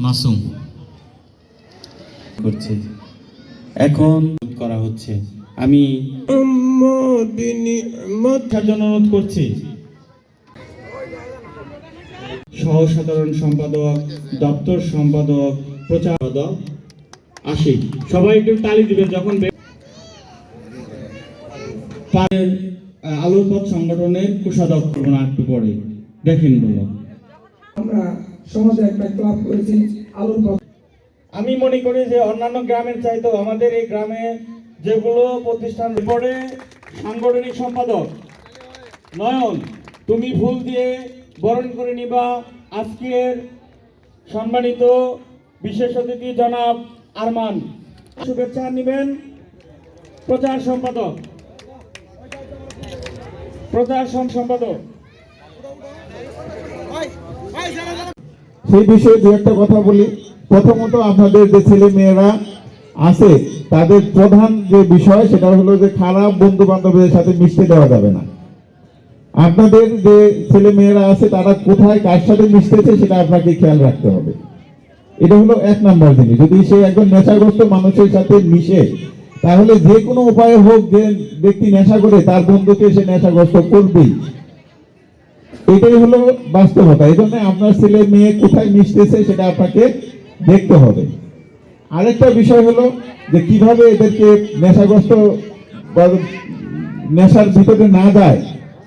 মাসুম করছে। এখন করা হচ্ছে। আমি অনুরোধ করছি। সহ সাধারণ সম্পাদক দপ্তর সম্পাদক প্রচার আশিক সবাই একটু তালি দিবেন যখন আলোর সংগঠনের কোষাধ্যক্ষ একটু পরে। দেখেন বলো। আমরা সমাজে একটা ক্লাব করেছি আলোর পথ আমি মনে করি যে অন্যান্য গ্রামের চাইতেও আমাদের এই গ্রামে যেগুলো প্রতিষ্ঠান পড়ে সাংগঠনিক সম্পাদক, নয়ন, তুমি ফুল দিয়ে বরণ করে নিবা। আজকের সম্মানিত বিশেষ অতিথি জনাব আরমান। শুভেচ্ছা নেবেন প্রচার সম্পাদক। প্রচার সম্পাদক। সেই বিষয়ে দু একটা কথা বলি। প্রথমত আপনাদের যে ছেলে মেয়েরা আছে, তাদের প্রধান যে বিষয় সেটা হলো যে খারাপ বন্ধু বান্ধবদের সাথে মিশতে দেওয়া যাবে না। আপনাদের যে ছেলে মেয়েরা আছে, তারা কোথায় কার সাথে মিশতেছে সেটা আপনাকে খেয়াল রাখতে হবে। এটা হলো এক নম্বর জিনিস। যদি সে একজন নেশাগ্রস্ত মানুষের সাথে মিশে, তাহলে যে কোনো উপায়ে হোক যে ব্যক্তি নেশা করে, তার বন্ধুকে সে নেশাগ্রস্ত করবেই। এটাই হলো বাস্তবতা। এই জন্য আপনার ছেলে মেয়ে কোথায় মিশতেছে সেটা আপনাকে দেখতে হবে। আরেকটা বিষয় হলো যে কীভাবে এদেরকে নেশাগ্রস্ত বা নেশার ভিতরে না যায়,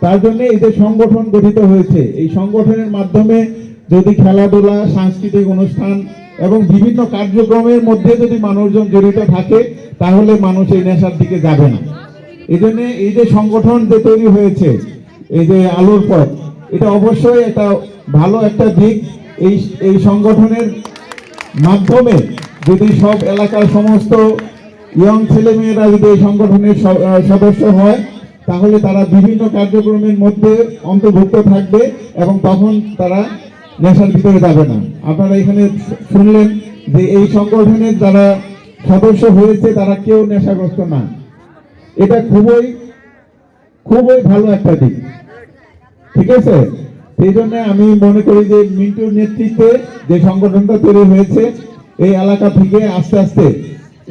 তার জন্য এদের সংগঠন গঠিত হয়েছে, এই সংগঠনের মাধ্যমে যদি খেলাধুলা, সাংস্কৃতিক অনুষ্ঠান এবং বিভিন্ন কার্যক্রমের মধ্যে যদি মানুষজন জড়িত থাকে, তাহলে মানুষ এই নেশার দিকে যাবে না। এই জন্য এই যে সংগঠন যে তৈরি হয়েছে, এই যে আলোর পথ, এটা অবশ্যই একটা ভালো একটা দিক। এই এই সংগঠনের মাধ্যমে যদি সব এলাকার সমস্ত ইয়ং ছেলেমেয়েরা যদি এই সংগঠনের সদস্য হয়, তাহলে তারা বিভিন্ন কার্যক্রমের মধ্যে অন্তর্ভুক্ত থাকবে এবং তখন তারা নেশার ভিতরে যাবে না। আপনারা এখানে শুনলেন যে এই সংগঠনের যারা সদস্য হয়েছে, তারা কেউ নেশাগ্রস্ত না। এটা খুবই খুবই ভালো একটা দিক। ঠিক আছে? সেই জন্য আমি মনে করি যে মিন্টুর নেতৃত্বে যে সংগঠনটা তৈরি হয়েছে, এই এলাকা থেকে আস্তে আস্তে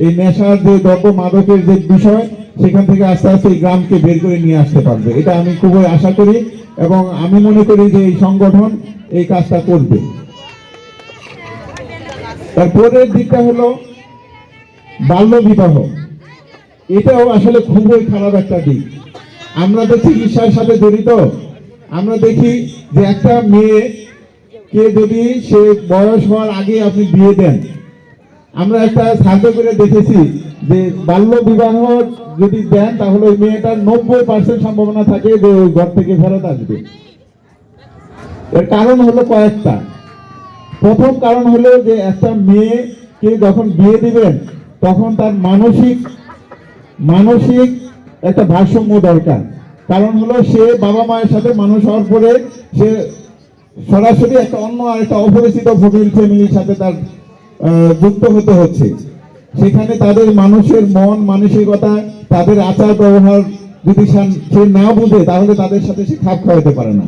এই নেশার যে দ্রব্য মাদকের যে বিষয়, সেখান থেকে আস্তে আস্তে এই গ্রামকে বের করে নিয়ে আসতে পারবে। এটা আমি খুবই আশা করি এবং আমি মনে করি যে এই সংগঠন এই কাজটা করবে। তারপরের দিকটা হলো বাল্য বিবাহ। এটাও আসলে খুবই খারাপ একটা দিক। আমরা তো চিকিৎসার সাথে জড়িত। আমরা দেখি যে একটা মেয়ে কে যদি সে বয়স হওয়ার আগে আপনি বিয়ে দেন। আমরা একটা সার্ভে করে দেখেছি যে বাল্য বিবাহ যদি দেন, তাহলে ওই মেয়েটার নব্বই পার্সেন্ট সম্ভাবনা থাকে যে ওই ঘর থেকে ফেরত আসবে। এর কারণ হলো কয়েকটা। প্রথম কারণ হলো যে একটা মেয়েকে যখন বিয়ে দিবেন, তখন তার মানসিক মানসিক একটা ভারসাম্য দরকার। কারণ হলো সে বাবা মায়ের সাথে মানুষ হওয়ার পরে সে সরাসরি একটা অন্য আর একটা অপরিচিত ফ্যামিলি ফ্যামিলির সাথে তার যুক্ত হতে হচ্ছে। সেখানে তাদের মানুষের মন, মানসিকতা, তাদের আচার ব্যবহার যদি সে- সে না বুঝে, তাহলে তাদের সাথে সে খাপ খাওয়াতে পারে না।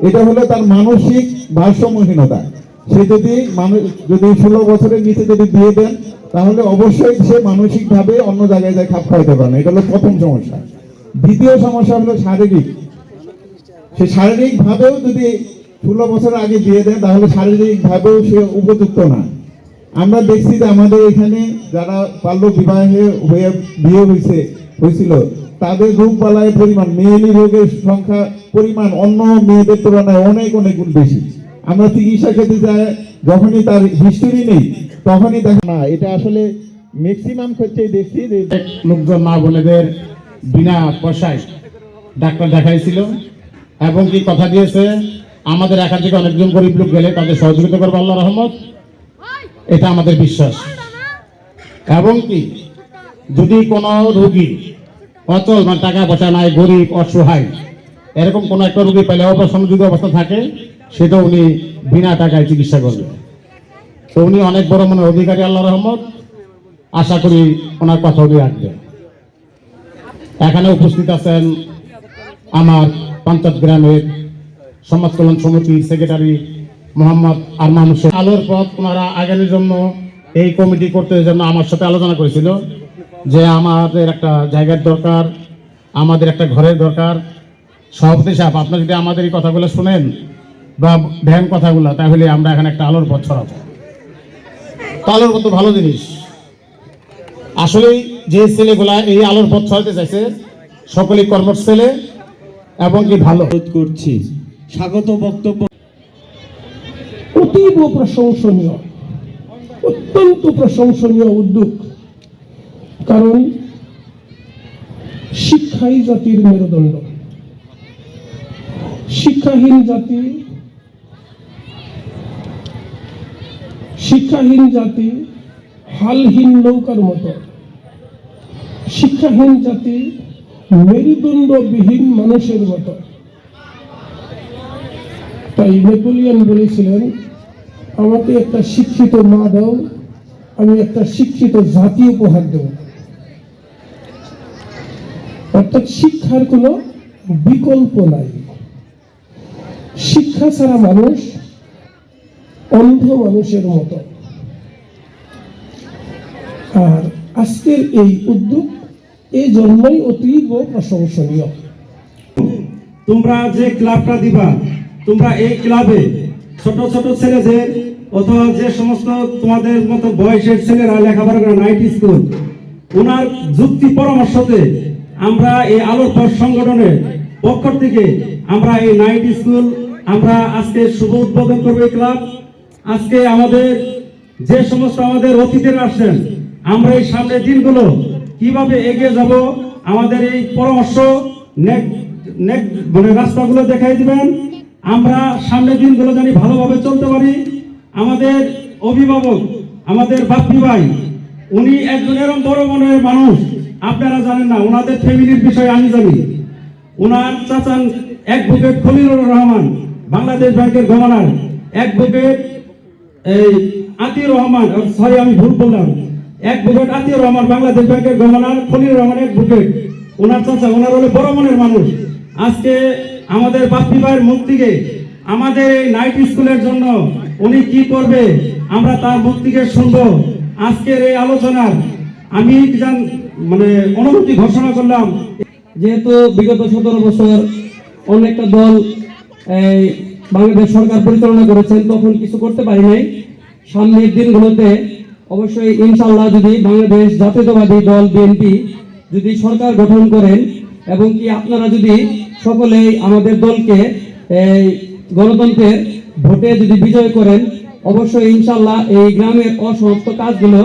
এটা হলো তার মানসিক ভারসাম্যহীনতা। সে যদি মানুষ যদি ষোলো বছরের নিচে যদি বিয়ে দেন, তাহলে অবশ্যই সে মানসিকভাবে অন্য জায়গায় যায় খাপ খাওয়াতে পারে না। এটা হলো প্রথম সমস্যা। দ্বিতীয় সমস্যা হলো শারীরিক। সে শারীরিক ভাবেও যদি ষোলো বছর আগে বিয়ে দেন তাহলে শারীরিক ভাবেও সে উপযুক্ত না। আমরা দেখছি যে আমাদের এখানে যারা বাল্য বিবাহে হয়ে বিয়ে হয়েছে হয়েছিল তাদের রোগ বালায় পরিমাণ মেয়েলি রোগের সংখ্যা পরিমাণ অন্য মেয়েদের তুলনায় অনেক অনেক গুণ বেশি। আমরা চিকিৎসা ক্ষেত্রে যাই যখনই তার হিস্টোরি নেই তখনই দেখা না এটা আসলে ম্যাক্সিমাম ক্ষেত্রেই দেখছি যে লোকজন মা বোনেদের বিনা পয়সায় ডাক্তার দেখাইছিল এবং কি কথা দিয়েছে? আমাদের এখান থেকে অনেকজন গরিব লোক গেলে তাদের সহযোগিতা করবে আল্লাহ রহমত। এটা আমাদের বিশ্বাস। এবং কি? যদি কোনো রুগী অচল মানে টাকা পয়সা নাই, গরিব, অসহায়, এরকম কোনো একটা রোগী পেলে অপারেশন যদি অবস্থা থাকে, সেটা উনি বিনা টাকায় চিকিৎসা করবে। তো উনি অনেক বড় মনের অধিকারী, আল্লাহ রহমত। আশা করি ওনার কথা উনি রাখবেন। এখানে উপস্থিত আছেন আমার পঞ্চায়েত গ্রামের সমাজ কল্যাণ সমিতির সেক্রেটারি মোহাম্মদ আরমান হোসেন। আলোর পথ ওনারা আগামীর জন্য এই কমিটি করতে জন্য আমার সাথে আলোচনা করেছিল যে আমাদের একটা জায়গার দরকার, আমাদের একটা ঘরের দরকার। সভাপতি সাহেব, আপনি যদি আমাদের এই কথাগুলো শুনেন বা ধ্যান কথাগুলো, তাহলে আমরা এখানে একটা আলোর পথ ছড়াবো। তো আলোর পথ ভালো জিনিস। আসলেই যে ছেলেগুলা এই আলোর পথ ছড়াতে চাইছে সকলেই কর্মঠ ছেলে এবং কি ভালো। অনুরোধ করছি স্বাগত বক্তব্য অতীব প্রশংসনীয় অত্যন্ত প্রশংসনীয় উদ্যোগ। কারণ শিক্ষাই জাতির মেরুদণ্ড। শিক্ষাহীন জাতি শিক্ষাহীন জাতি হালহীন নৌকার মতো। শিক্ষাহীন জাতি, মেরুদণ্ডবিহীন মানুষের মতো। তাই নেপোলিয়ন বলেছিলেন, আমাকে একটা শিক্ষিত মা দাও, আমি একটা শিক্ষিত জাতি উপহার দেব। অর্থাৎ শিক্ষার কোনো বিকল্প নাই। শিক্ষা ছাড়া মানুষ অন্ধ মানুষের মতো। আর আজকের এই উদ্যোগ, এই জন্যই অতীব প্রশংসনীয়। তোমরা যে ক্লাবটা দিবা, তোমরা এই ক্লাবে ছোট ছোট ছেলেদের অথবা যে সমস্ত তোমাদের মতো বয়সের ছেলেরা লেখাপড়া করে নাইট স্কুল ওনার যুক্তি পরামর্শতে আমরা এই আলোর পথ সংগঠনের পক্ষ থেকে আমরা এই নাইট স্কুল আমরা আজকে শুভ উদ্বোধন করব এই ক্লাব। আজকে আমাদের যে সমস্ত আমাদের অতিথিরা আসছেন আমরা এই সামনের দিনগুলো কীভাবে এগিয়ে যাব, আমাদের এই পরামর্শ মানে রাস্তাগুলো দেখাই দিবেন। আমরা সামনের দিনগুলো জানি ভালোভাবে চলতে পারি। আমাদের অভিভাবক, আমাদের বাপ্পি ভাই, উনি একজন এরকম বড় মনের মানুষ। আপনারা জানেন না, ওনাদের ফ্যামিলির বিষয়ে আমি জানি। ওনার চাচান এক অ্যাডভোকেট খলিলুর রহমান, বাংলাদেশ ব্যাংকের গভর্নর। এক অ্যাডভোকেট এই আতিউর রহমান সরি আমি ভুল বললাম। অ্যাডভোকেট আতিউর রহমান বাংলাদেশ ব্যাংকের গভর্নর খলিলুর রহমান অ্যাডভোকেট ওনার চাচা, ওনার হলো বড় মনের মানুষ। আজকে আমাদের বাপ্পি ভাইয়ের মুখ আমাদের এই নাইট স্কুলের জন্য উনি কি করবে, আমরা তার মুখ থেকে শুনব। আজকের এই আলোচনার আমি মানে অনুমতি ঘোষণা করলাম। যেহেতু বিগত সতেরো বছর অনেকটা দল এই বাংলাদেশ সরকার পরিচালনা করেছেন, তখন কিছু করতে পারি নাই। সামনের দিনগুলোতে অবশ্যই ইনশাল্লাহ যদি বাংলাদেশ জাতীয়তাবাদী দল বিএনপি যদি সরকার গঠন করেন এবং কি আপনারা যদি সকলেই আমাদের দলকে এই গণতন্ত্রের ভোটে যদি বিজয় করেন, অবশ্যই ইনশাল্লাহ এই গ্রামের অসমাপ্ত কাজগুলো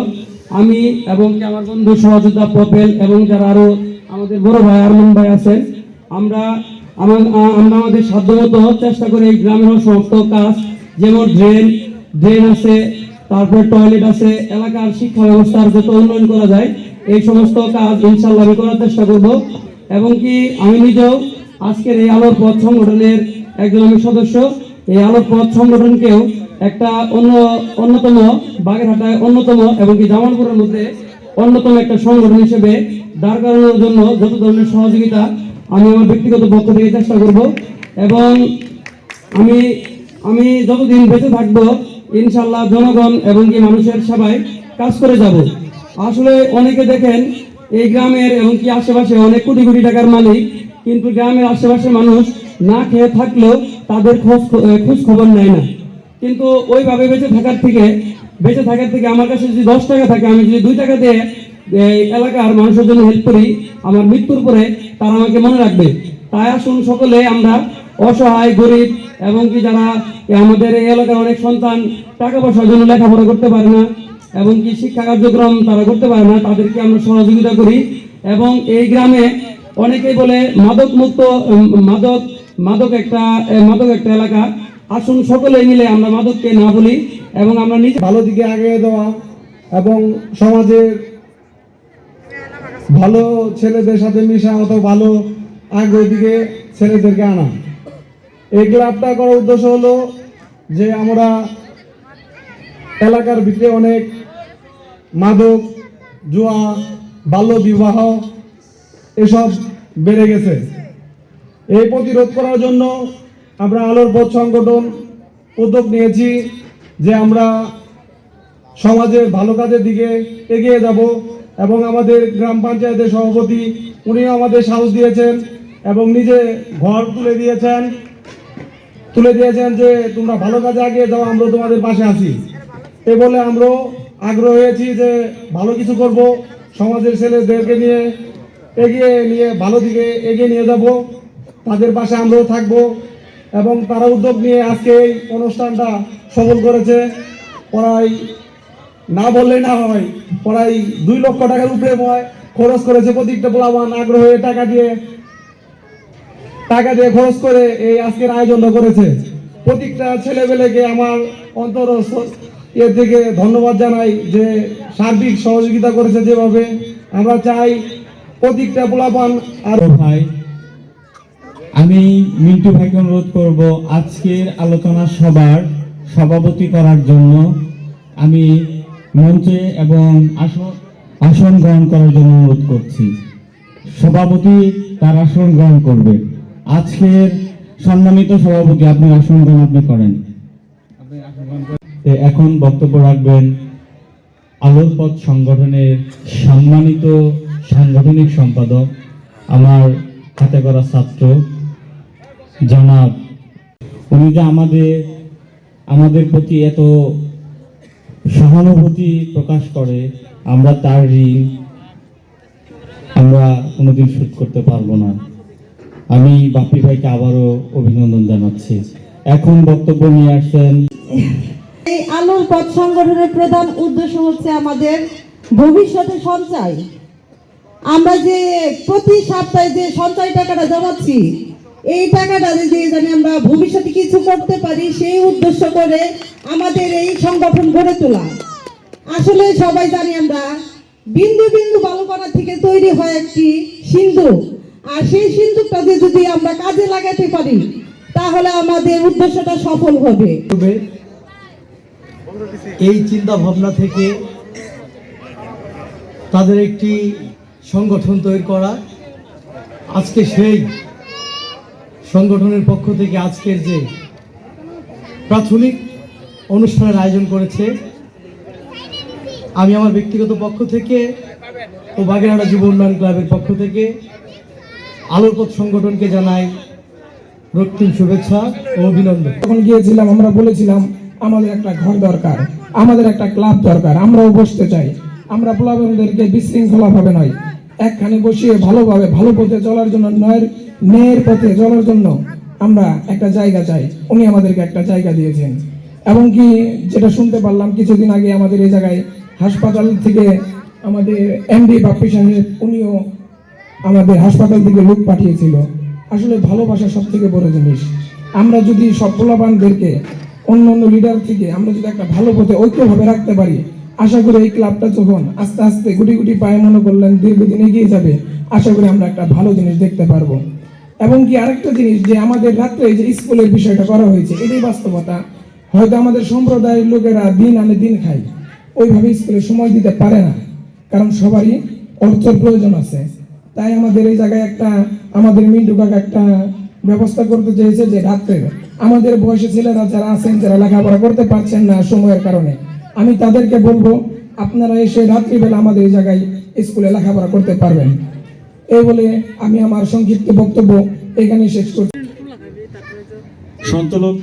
আমি এবং কি আমার বন্ধু সহযোদ্ধা পপেল এবং যারা আরও আমাদের বড় ভাই আরমান ভাই আছেন, আমরা আমার- আমাদের সাধ্যমতো চেষ্টা করি এই গ্রামের সমস্ত কাজ, যেমন ড্রেন ড্রেন আছে তারপর টয়লেট আছে, এলাকার শিক্ষা ব্যবস্থার যত উন্নয়ন করা যায়, এই সমস্ত কাজ ইনশাল্লাহ আমি করার চেষ্টা করব। এবং কি আমি নিজেও আজকের এই আলোর পথ সংগঠনের একজন আমি সদস্য, এই আলোর পথ সংগঠনকেও একটা অন্য, অন্যতম বাগেরহাটায় অন্যতম এবং কি জামালপুরের মধ্যে অন্যতম একটা সংগঠন হিসেবে দাঁড় করানোর জন্য যত ধরনের সহযোগিতা আমি আমার ব্যক্তিগত পক্ষ থেকে চেষ্টা করব। এবং আমি আমি যতদিন বেঁচে থাকব ইনশাল্লাহ জনগণ এবং কি মানুষের সবাই কাজ করে যাব। আসলে অনেকে দেখেন, এই গ্রামের এবং কি আশেপাশে অনেক কোটি কোটি টাকার মালিক, কিন্তু গ্রামের আশেপাশে মানুষ না খেয়ে থাকলেও তাদের খোঁজ খোঁজ খবর নেয় না। কিন্তু ওইভাবে বেঁচে থাকার থেকে, বেঁচে থাকার থেকে আমার কাছে যদি দশ টাকা থাকে, আমি যদি দুই টাকা দিয়ে এলাকার মানুষের জন্য হেল্প করি, আমার মৃত্যুর পরে তারা আমাকে মনে রাখবে। তাই আসুন সকলে আমরা অসহায়, গরিব, এবং কি যারা আমাদের এই এলাকার অনেক সন্তান, টাকা পয়সার জন্য লেখাপড়া করতে পারে না, এবং কি শিক্ষা কার্যক্রম তারা করতে পারে না, তাদেরকে আমরা সহযোগিতা করি। এবং এই গ্রামে অনেকেই বলে মাদক মুক্ত মাদক মাদক একটা মাদক একটা এলাকা। আসুন সকলে মিলে আমরা মাদককে না বলি, এবং আমরা নিজে ভালো দিকে আগে দেওয়া এবং সমাজের ভালো ছেলেদের সাথে মিশা অথবা ভালো আগ্রহ দিকে ছেলেদেরকে আনা। এই ক্লাবটা করার উদ্দেশ্য হলো যে আমরা এলাকার ভিতরে অনেক মাদক, জুয়া, বাল্য বিবাহ এসব বেড়ে গেছে। এই প্রতিরোধ করার জন্য আমরা আলোর পথ সংগঠন উদ্যোগ নিয়েছি যে আমরা সমাজের ভালো কাজের দিকে এগিয়ে যাব এবং আমাদের গ্রাম পঞ্চায়েতের সভাপতি উনিও আমাদের সাহস দিয়েছেন এবং নিজে ঘর তুলে দিয়েছেন। তুলে দিয়েছেন যে তোমরা ভালো কাজে এগিয়ে যাও আমরা তোমাদের পাশে আছি। এ বলে আমরাও আগ্রহ হয়েছি যে ভালো কিছু করব, সমাজের ছেলেদেরকে নিয়ে এগিয়ে নিয়ে, ভালো দিকে এগিয়ে নিয়ে যাব। তাদের পাশে আমরাও থাকব এবং তারা উদ্যোগ নিয়ে আজকে এই অনুষ্ঠানটা সফল করেছে। প্রায় না বললে না হয় প্রায় দুই লক্ষ টাকার উপরে ময় খরচ করেছে প্রত্যেকটা পোলাবান আগ্রহ হয়ে টাকা দিয়ে টাকা দিয়ে খরচ করে এই আজকের আয়োজনটা করেছে। প্রত্যেকটা ছেলেবেলেকে আমার অন্তর এর থেকে ধন্যবাদ জানাই যে সার্বিক সহযোগিতা করেছে যেভাবে। আমরা চাই প্রত্যেকটা পোলাপান আর ভাই, আমি মিন্টু ভাইকে অনুরোধ করব আজকের আলোচনা সভার সভাপতি করার জন্য। আমি মঞ্চে এবং আসন আসন গ্রহণ করার জন্য অনুরোধ করছি। সভাপতি তার আসন গ্রহণ করবে। আজকের সম্মানিত সভাপতি আপনি আসন গ্রহণ আপনি করেন। এখন বক্তব্য রাখবেন আলোর পথ সংগঠনের সম্মানিত সাংগঠনিক সম্পাদক আমার হাতে করা ছাত্র জনাব। উনি যে আমাদের আমাদের প্রতি এত সহানুভূতি প্রকাশ করে আমরা তার ঋণ আমরা কোনোদিন শোধ করতে পারব না। আমি বাপি ভাইকে আবারও অভিনন্দন জানাচ্ছি। এখন বক্তব্য নিয়ে আসছেন এই আলোর পথ সংগঠনের প্রধান উদ্দেশ্য হচ্ছে আমাদের ভবিষ্যতে সঞ্চয়। আমরা যে প্রতি সপ্তাহে যে সঞ্চয় টাকাটা জমাচ্ছি, এই টাকাটা দিয়ে জানি আমরা ভবিষ্যতে কিছু করতে পারি, সেই উদ্দেশ্য করে আমাদের এই সংগঠন গড়ে তোলা। আসলে সবাই জানি আমরা বিন্দু বিন্দু বালুকণা থেকে তৈরি হয় একটি সিন্ধু। আর সেই সিন্ধুকটাকে যদি আমরা কাজে লাগাতে পারি, তাহলে আমাদের উদ্দেশ্যটা সফল হবে। হবে। এই চিন্তা ভাবনা থেকে তাদের একটি সংগঠন তৈরি করা। আজকে সেই সংগঠনের পক্ষ থেকে আজকের যে প্রাথমিক অনুষ্ঠানের আয়োজন করেছে, আমি আমার ব্যক্তিগত পক্ষ থেকে ও বাগেরহাটা যুব উন্নয়ন ক্লাবের পক্ষ থেকে আলোরপথ সংগঠনকে জানাই রক্তিম শুভেচ্ছা ও অভিনন্দন। যখন গিয়েছিলাম, আমরা বলেছিলাম, আমাদের একটা ঘর দরকার, আমাদের একটা ক্লাব দরকার, আমরাও বসতে চাই। আমরা প্লাবনদেরকে বিশৃঙ্খলা ভাবে নয়, একখানে বসিয়ে ভালোভাবে, ভালো পথে চলার জন্য, নয়ের ন্যায়ের পথে চলার জন্য আমরা একটা জায়গা চাই। উনি আমাদেরকে একটা জায়গা দিয়েছেন। এবং কি যেটা শুনতে পারলাম, কিছুদিন আগে আমাদের এই জায়গায় হাসপাতাল থেকে আমাদের এমডি বাপ্পি সাহেব উনিও আমাদের হাসপাতাল থেকে লোক পাঠিয়েছিল। আসলে ভালোবাসা সব থেকে বড় জিনিস। আমরা যদি সব পোলাপানদেরকে, অন্য অন্য লিডার থেকে আমরা যদি একটা ভালো পথে ঐক্যভাবে রাখতে পারি, আশা করি এই ক্লাবটা যখন আস্তে আস্তে গুটি গুটি পায়ে মনে করলেন দীর্ঘদিন এগিয়ে যাবে, আশা করি আমরা একটা ভালো জিনিস দেখতে পারব। এবং কি আরেকটা জিনিস যে আমাদের রাত্রে যে স্কুলের বিষয়টা করা হয়েছে, এটাই বাস্তবতা। হয়তো আমাদের সম্প্রদায়ের লোকেরা দিন আনে দিন খায়। ওইভাবে স্কুলে সময় দিতে পারে না। কারণ সবারই অর্থের প্রয়োজন আছে। তাই আমাদের এই জায়গায় একটা, আমাদের মিন্টু কাকা একটা ব্যবস্থা করতে চেয়েছে যে রাত্রে আমাদের বয়সী ছেলেরা যারা আছেন, যারা লেখাপড়া করতে পারছেন না সময়ের কারণে, আমি তাদেরকে বলব, আপনারা এসে রাত্রিবেলা আমাদের এই জায়গায় স্কুলে লেখাপড়া করতে পারবেন। এই বলে আমি আমার সংক্ষিপ্ত বক্তব্য এখানে শেষ করছি। সঞ্চালক